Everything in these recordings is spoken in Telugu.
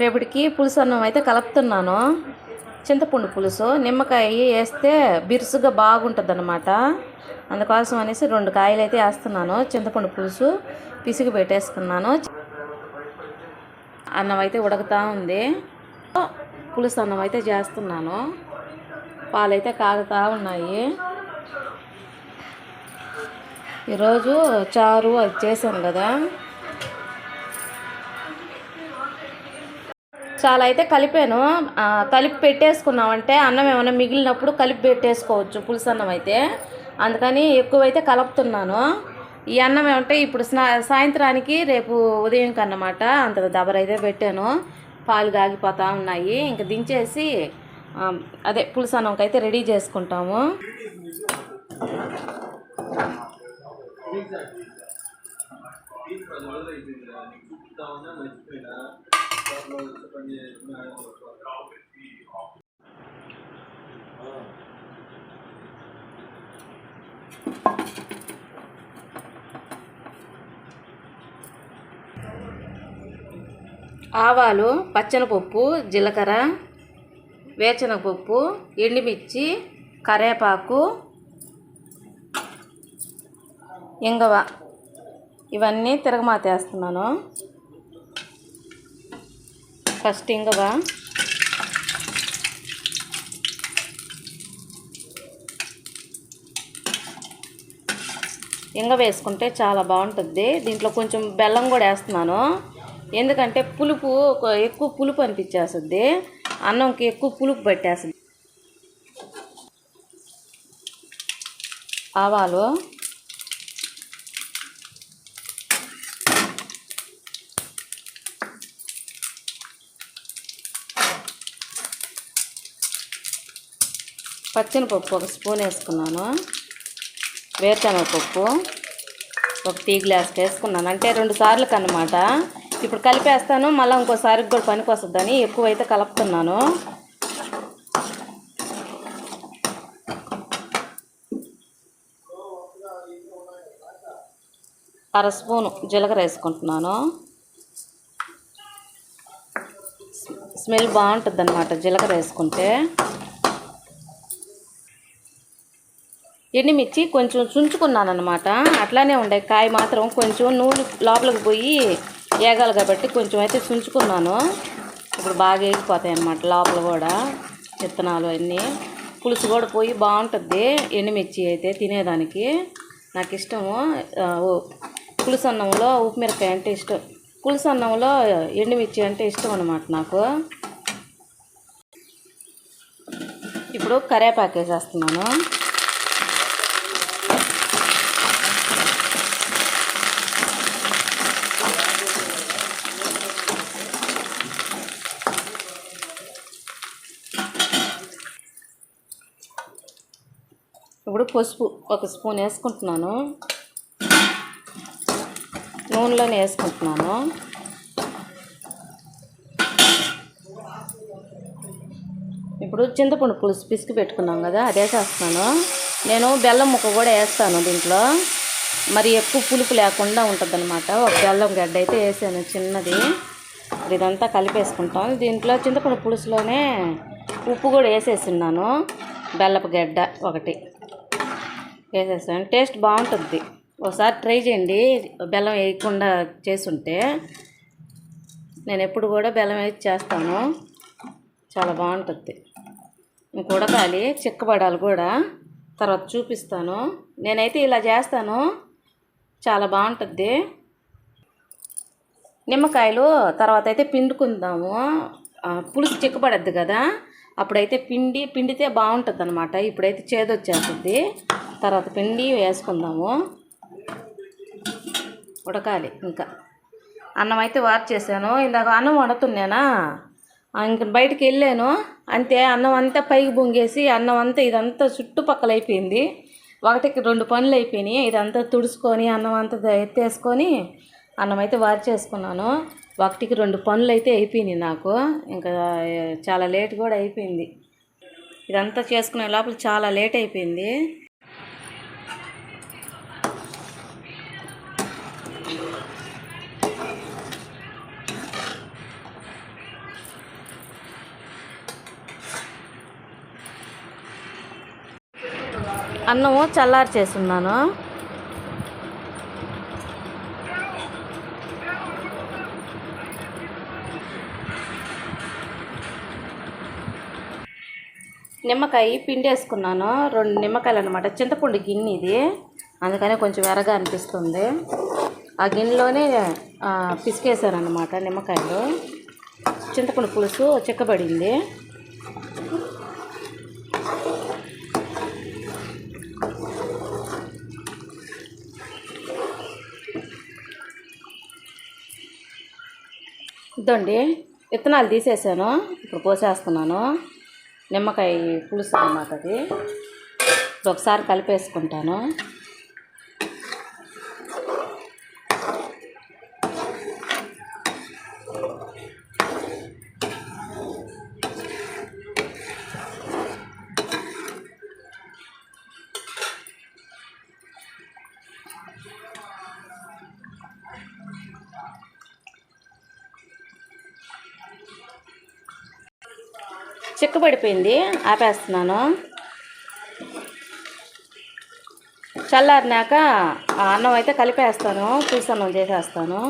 రేపటికి పులుసు అన్నం అయితే కలుపుతున్నాను. చింతపండు పులుసు నిమ్మకాయ వేస్తే బిరుసుగా బాగుంటుంది అనమాట అందుకోసం అనేసి రెండు కాయలు అయితే వేస్తున్నాను. చింతపండు పులుసు పిసికి పెట్టేసుకున్నాను. అన్నం అయితే ఉడకతా ఉంది. పులుసు అన్నం అయితే చేస్తున్నాను. పాలైతే కాగుతూ ఉన్నాయి. ఈరోజు చారు అది చేశాను కదా. చాలా అయితే కలిపాను. కలిపి పెట్టేసుకున్నామంటే అన్నం ఏమైనా మిగిలినప్పుడు కలిపి పెట్టేసుకోవచ్చు పులుసు అన్నం అయితే. అందుకని ఎక్కువైతే కలుపుతున్నాను. ఈ అన్నం ఏమంటే ఇప్పుడు స్నా సాయంత్రానికి రేపు ఉదయం కన్నమాట అంత దబరైతే పెట్టాను. పాలు కాగిపోతూ ఉన్నాయి. ఇంక దించేసి అదే పులుసు అన్నంకి అయితే రెడీ చేసుకుంటాము. ఆవాలు పచ్చనపప్పు జీలకర్ర వేరుశనగపప్పు ఎండుమిర్చి కరేపాకు ఇంగవ. ఇవన్నీ తిరగమాతేస్తున్నాను. ఫస్ట్ ఇంగవ. ఇంగ వేసుకుంటే చాలా బాగుంటుంది. దీంట్లో కొంచెం బెల్లం కూడా వేస్తున్నాను. ఎందుకంటే పులుపు ఎక్కువ పులుపు అనిపించేస్తుంది. అన్నంకి ఎక్కువ పులుపు పట్టేస్తుంది. ఆవాలు. పచ్చనిపప్పు ఒక స్పూన్ వేసుకున్నాను. వేరుశనగపప్పు ఒక టీ గ్లాస్ వేసుకున్నాను. అంటే రెండు సార్లకు అన్నమాట ఇప్పుడు కలిపేస్తాను మళ్ళీ ఇంకోసారి కూడా పనికి వస్తుందని ఎక్కువైతే కలుపుతున్నాను. అర స్పూను జీలకర్ర వేసుకుంటున్నాను. స్మెల్ బాగుంటుంది అనమాట జీలకర్ర వేసుకుంటే. ఎండుమిర్చి కొంచెం చుంచుకున్నాను అనమాట అట్లానే ఉండే కాయ మాత్రం కొంచెం నూనె లోపలికి పోయి ఏగాలి కాబట్టి కొంచెం అయితే చుంచుకున్నాను. ఇప్పుడు బాగా వేగిపోతాయి అన్నమాట లోపల కూడా విత్తనాలు అన్నీ. పులుసు కూడా పోయి బాగుంటుంది. ఎండుమిర్చి అయితే తినేదానికి. నాకు ఇష్టము. పులుసు అన్నంలో ఉప్పు మిరపకాయ అంటే ఇష్టం. పులుసు అన్నంలో ఎండుమిర్చి అంటే ఇష్టం అనమాట నాకు. ఇప్పుడు కరేపాకు వేసేస్తున్నాను ఇప్పుడు పసుపు ఒక స్పూన్ వేసుకుంటున్నాను. నూనెలోనే వేసుకుంటున్నాను. ఇప్పుడు చింతపండు పులుసు పిసికి పెట్టుకున్నాం కదా అది వేసేస్తున్నాను నేను బెల్లం ముక్క కూడా వేస్తాను దీంట్లో. మరి ఎక్కువ పులుపు లేకుండా ఉంటుందన్నమాట. ఒక బెల్లం గడ్డ అయితే వేసాను చిన్నది. ఇదంతా కలిపేసుకుంటాం. దీంట్లో చింతపండు పులుసులోనే ఉప్పు కూడా వేసేసి ఉన్నాను బెల్లపు గడ్డ ఒకటి. వేసేసాను టేస్ట్ బాగుంటుంది. ఒకసారి ట్రై చేయండి. బెల్లం వేయకుండా చేసుంటే నేను ఎప్పుడు కూడా బెల్లం వేసి చేస్తాను. చాలా బాగుంటుంది. ఇంకొడకాలి చిక్కబడాలి కూడా. తర్వాత చూపిస్తాను. నేనైతే ఇలా చేస్తాను. చాలా బాగుంటుంది. నిమ్మకాయలు తర్వాత అయితే పిండుకుందాము. పులుసు చిక్కబడద్దు కదా. అప్పుడైతే పిండి పిండితే బాగుంటుంది అనమాట ఇప్పుడైతే చేదొచ్చేస్తుంది. తర్వాత పిండి వేసుకుందాము. ఉడకాలి ఇంకా. అన్నం అయితే వార్ చేశాను. ఇందాక అన్నం వండుతున్నానా? ఇంక బయటికి వెళ్ళాను. అంతే అన్నం అంతా పైకి బొంగేసి అన్నం అంతా ఇదంతా చుట్టుపక్కల అయిపోయింది. ఒకటికి రెండు పనులు అయిపోయినాయి. ఇదంతా తుడుచుకొని అన్నం అంతా ఎత్తేసుకొని అన్నం అయితే వార్ చేసుకున్నాను. ఒకటికి రెండు పనులు అయితే అయిపోయినాయి నాకు. ఇంకా చాలా లేట్ కూడా అయిపోయింది. ఇదంతా చేసుకునే లోపల చాలా లేట్ అయిపోయింది. అన్నము చల్లారు చేస్తున్నాను నిమ్మకాయ పిండి వేసుకున్నాను రెండు నిమ్మకాయలు అనమాట చింతపండు గిన్నె ఇది. అందుకనే కొంచెం ఎర్రగా అనిపిస్తుంది. ఆ గిన్నెలోనే పిసికేసాను అనమాట నిమ్మకాయలు. చింతపండు పులుసు చిక్కబడింది. ఇదండి విత్తనాలు తీసేసాను. ఇప్పుడు పోసేస్తున్నాను. నిమ్మకాయ పులుసు అన్నమాట అది. ఒకసారి కలిపేసుకుంటాను. చిక్కబడిపోయింది. ఆపేస్తున్నాను. చల్లారినాక అన్నం అయితే కలిపేస్తాను. పులుసు అన్నం చేసేస్తాను.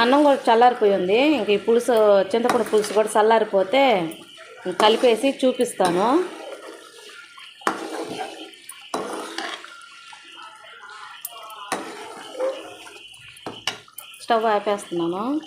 అన్నం కూడా చల్లారిపోయింది ఇంక ఈ పులుసు చింతపండు పులుసు కూడా చల్లారిపోతే కలిపేసి చూపిస్తాను. స్టవ్ ఆపేస్తున్నాను.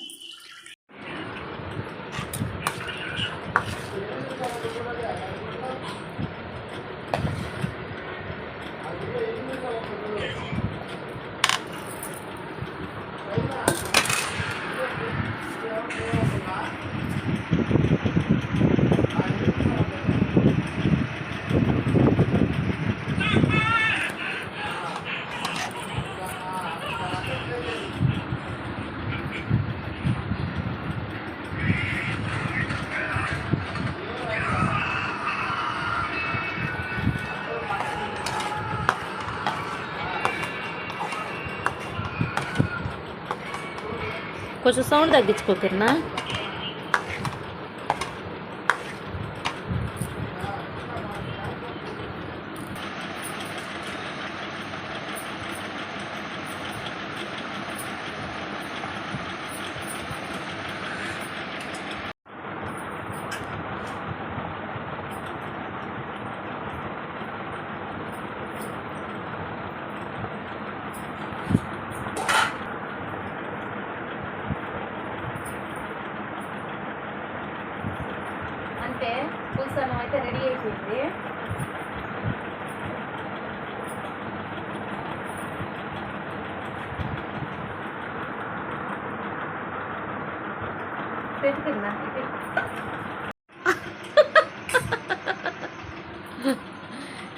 కొంచెం సౌండ్ తగ్గించుకోకర్నా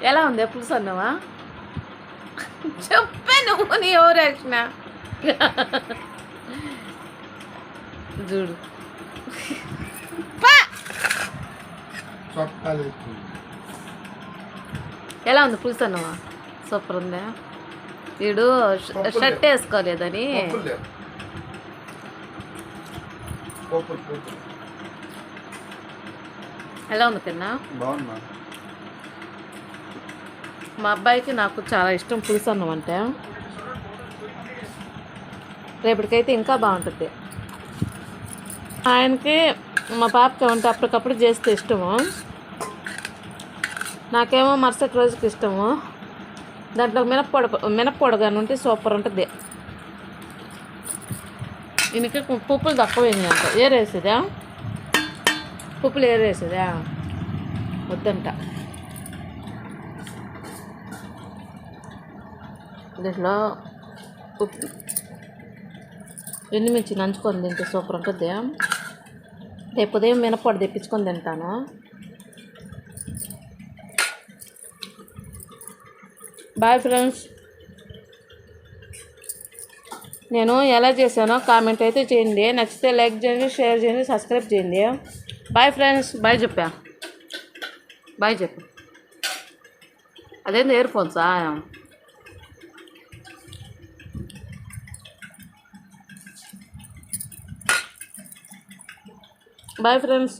ఎలా ఉంది? పులుసు అన్నమా చెప్పే నువ్వు నీ ఎవరు యాక్షన్ చూడు. ఎలా ఉంది? పులుసు అన్నమా సూపర్ ఉందా? వీడు షర్ట్ వేసుకోలేదని. ఎలా ఉంది కన్నా బాగున్నా. మా అబ్బాయికి నాకు చాలా ఇష్టం పులుసు అన్నం అంటే. రేపటికైతే ఇంకా బాగుంటుంది. ఆయనకి మా పాపకి వంట అప్పటికప్పుడు చేస్తే ఇష్టము. నాకేమో మరుసటి రోజుకి ఇష్టము. దాంట్లో మినప్పొడ మినప్పొడ కానీ ఉంటే సూపర్ ఉంటుంది. ఈయనకి పుప్పులు తక్కువైంది అంట ఏరేసేదా? పుప్పులు ఏరేసేదా? వద్దంట. దీంట్లో ఉప్పు. ఎండుమిర్చి నంచుకొని తింటే సూపర్ ఉంటుంది. రేపు ఉదయం మినప్పొడి తెప్పించుకొని తింటాను. బాయ్ ఫ్రెండ్స్ నేను ఎలా చేశానో కామెంట్ అయితే చేయండి. నచ్చితే లైక్ చేయండి షేర్ చేయండి సబ్స్క్రైబ్ చేయండి. బాయ్ ఫ్రెండ్స్ బాయ్ చెప్పా. బాయ్ చెప్పు. అదేంది ఇయర్ ఫోన్సా బాయ్ ఫ్రెండ్స్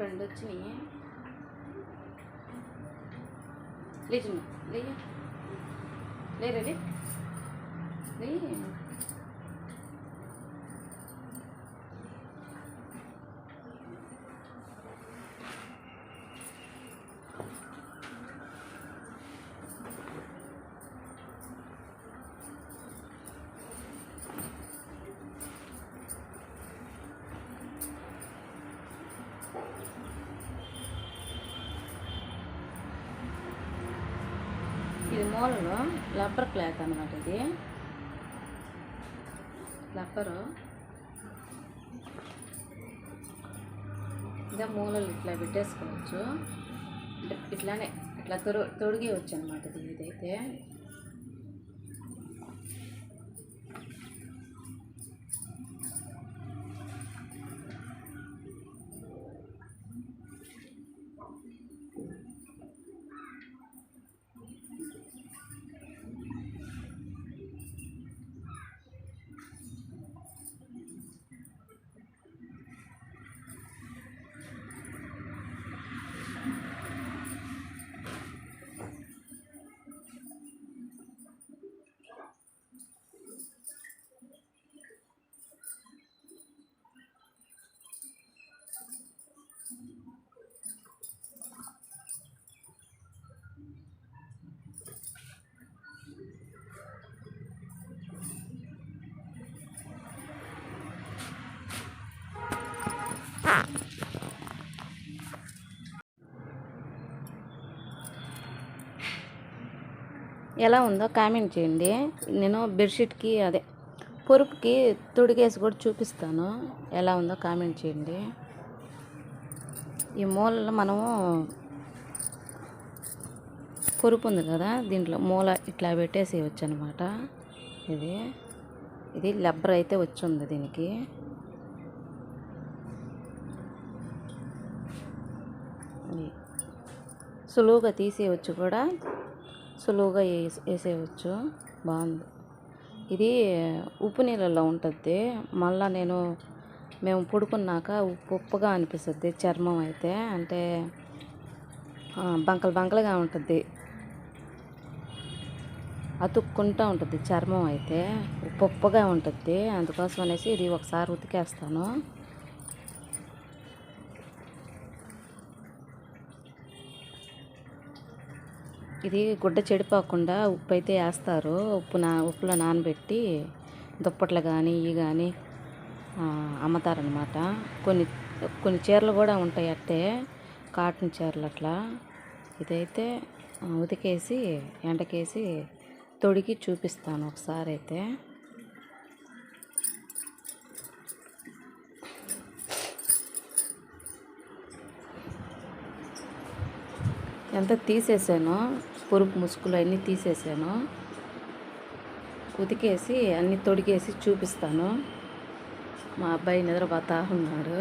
రెండు వచ్చినాయి. లేచి లే లేరే లే ఇది మూలలో లబ్బర్ క్లాత్ అనమాట ఇది. లబ్బరు ఇంకా మూలలు ఇట్లా పెట్టేసుకోవచ్చు. అంటే ఇట్లానే ఇట్లా తొడు తొడిగేయచ్చు అనమాట ఇది ఇదైతే ఎలా ఉందో కామెంట్ చేయండి. నేను బెడ్షీట్కి అదే పొరుపుకి తుడిగేసి కూడా చూపిస్తాను. ఎలా ఉందో కామెంట్ చేయండి. ఈ మూలలో మనము పొరుపు ఉంది కదా దీంట్లో మూల ఇట్లా పెట్టేసి అనమాట ఇది ఇది లబ్బర్ అయితే వచ్చింది దీనికి. సులువుగా తీసేయచ్చు కూడా. సులువుగా వేసే వేసేయవచ్చు బాగుంది. ఇది ఉప్పు నీళ్ళల్లో ఉంటుంది మళ్ళీ నేను మేము పుడుకున్నాక ఉప్పు ఉప్పుగా అనిపిస్తుంది. చర్మం అయితే అంటే బంకలు బంకలుగా ఉంటుంది అతుక్కుంటూ ఉంటుంది చర్మం అయితే. ఉప్పు ఉప్పుగా ఉంటుంది అందుకోసం అనేసి ఇది ఒకసారి ఉతికేస్తాను. ఇది గుడ్డ చెడిపోకుండా ఉప్పు అయితే వేస్తారు. ఉప్పు నా ఉప్పులో నానబెట్టి దుప్పట్లు కానీ ఇవి కానీ అమ్ముతారనమాట కొన్ని కొన్ని చీరలు కూడా ఉంటాయి అట్టే కాటన్ చీరలు అట్లా. ఇదైతే ఉతికేసి ఎండకేసి తొడిగి చూపిస్తాను ఒకసారి అయితే. ఎంత తీసేసాను పొరుపు ముసుగులు అన్నీ తీసేసాను. ఉతికేసి అన్నీ తొడిగేసి చూపిస్తాను. మా అబ్బాయి నిద్రపోతా ఉన్నాడు.